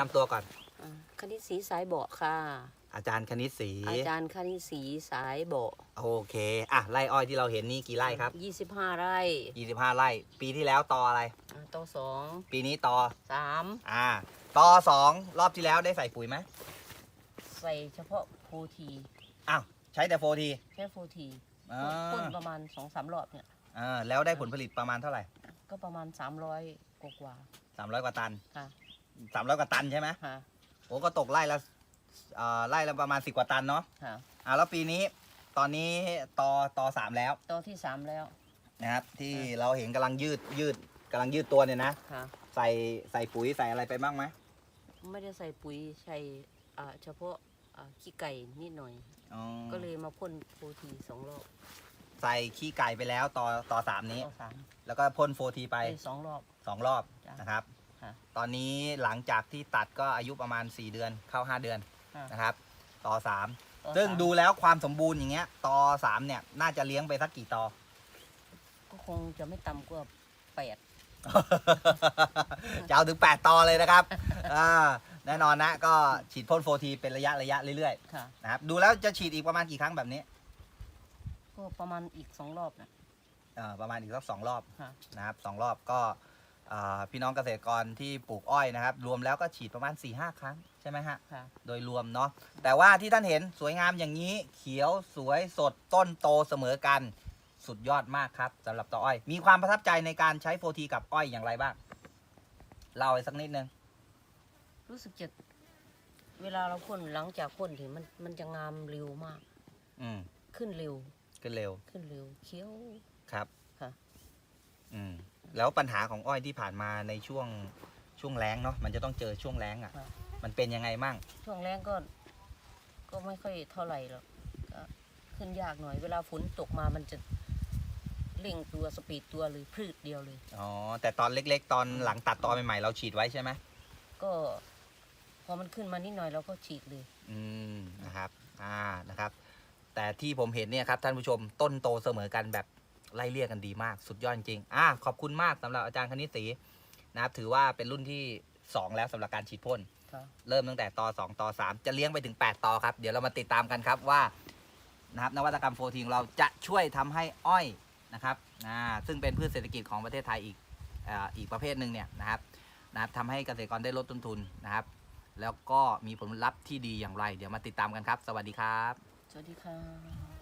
นำตัวก่อน อ่าคณิตศรีสายเบาะค่ะ อาจารย์คณิตศรีอาจารย์คณิตศรีสายเบาะโอเคอะไร่อ้อยที่เราเห็นนี่กี่ไร่ครับยี่สิบห้าไร่25ไร่ ปีที่แล้วตออะไร อ่าต่อสองปีนี้ตอสามอ่าตอสองรอบที่แล้วได้ใส่ปุ๋ยไหมใส่เฉพาะโฟทีอ้าวใช้แต่โฟทีแค่โฟทีอ่าพ่นประมาณสองสามรอบเนี่ย อ่าแล้วได้ผลผลิตประมาณเท่าไหร่ก็ประมาณสามร้อยกว่า300กว่าตัน ๆค่ะ 300กว่าตันใช่ไหมค่ะโอ้ก็ตกไร่ละอ่าไร่ละประมาณ10กว่าตันเนาะค่ะอ่าแล้วปีนี้ตอนนี้ตอตอสามแล้วตัวที่สามแล้ว นะครับ ที่อ่าเราเห็นกำลังยืดยืดกำลังยืดตัวเนี่ยนะค่ะใส่ใส่ปุ๋ยใส่อะไรไปบ้างไหมไม่ได้ใส่ปุ๋ยใส่อ่าเฉพาะอ่าขี้ไก่นิดหน่อย อ๋อก็เลยมาพ่นโฟทีสองรอบใส่ขี้ไก่ไปแล้วต่อต่อสามนี้ ต่อสามแล้วก็พ่นโฟทีไปไปสองรอบ สองรอบจ้ะ นะครับค่ะ ตอนนี้หลังจากที่ตัดก็อายุประมาณ 4 เดือนเข้า 5 เดือนค่ะนะครับ ต่อต่อ3ซึ่งสามดูแล้วความสมบูรณ์อย่างเงี้ย ต่อ 3 เนี่ย น่าจะเลี้ยงไปสักกี่ต่อ ก็คงจะไม่ต่ำกว่าแปดจะเอาถึง 8 ต่อเลยนะครับอ่าแน่นอนนะก็ฉีดพ่นโฟทีเป็นระยะระยะเรื่อยค่ะๆนะครับดูแล้วจะฉีดอีกประมาณกี่ครั้งแบบนี้ ก็ประมาณอีกสองรอบนะเอ่อประมาณอีกสักสองรอบค่ะนะครับสองรอบก็อ่า พี่น้องเกษตรกรที่ปลูกอ้อยนะครับ รวมแล้วก็ฉีดประมาณ4ี่ห้าครั้งใช่ไหมฮะค่ะ โดยรวมเนาะแต่ว่าที่ท่านเห็นสวยงามอย่างนี้ เขียวสวยสดต้นโตเสมอกันสุดยอดมากครับสำหรับต่ออ้อย มีความประทับใจในการใช้โฟทีกับอ้อยอย่างไรบ้างเล่าให้สักนิดนึงรู้สึกจะเวลาเราพ่นหลังจากพ่นถึงมันมันจะงามเร็วมาก อืมขึ้นเร็ว ขึ้นเร็วขึ้นเร็วเขียว ครับค่ะ อืมแล้วปัญหาของอ้อยที่ผ่านมาในช่วงช่วงแล้งเนาะมันจะต้องเจอช่วงแล้งอะ่ะค่ะมันเป็นยังไงมั่งช่วงแรกก็ ก็ไม่ค่อยเท่าไหร่หรอกก็ขึ้นยากหน่อย เวลาฝนตกมามันจะเร่งตัวสปีดตัวเลยพืชเดียวเลย อ๋อแต่ตอนเล็ก ๆ ตอนหลังตัดตอนใหม่ๆเราฉีดไว้ใช่ไหมก็ พอมันขึ้นมานิดหน่อยเราก็ฉีดเลย อืมนะครับ อ่านะครับ แต่ที่ผมเห็นเนี่ยครับท่านผู้ชมต้นโตเสมอกันแบบ ไล่เลี่ยกันดีมากสุดยอดจริงๆอ่าขอบคุณมากสำหรับอาจารย์คณิตศรีนะครับถือว่าเป็นรุ่นที่ 2 แล้วสำหรับการฉีดพ่นค่ะเริ่มตั้งแต่ต่อ2ต่อ3 จะเลี้ยงไปถึง 8ต่อครับ เดี๋ยวเรามาติดตามกันครับว่านะครับนวัตกรรมโฟทีของเราจะช่วยทำให้อ้อยนะครับอ่าซึ่งเป็นพืชเศรษฐกิจของประเทศไทยอีกอ่าอีกประเภทหนึ่งเนี่ยนะครับนะครับทำให้เกษตรกรได้ลดต้นทุนนะครับ แล้วก็มีผลลัพธ์ที่ดีอย่างไร เดี๋ยวมาติดตามกันครับ สวัสดีครับ สวัสดีค่ะ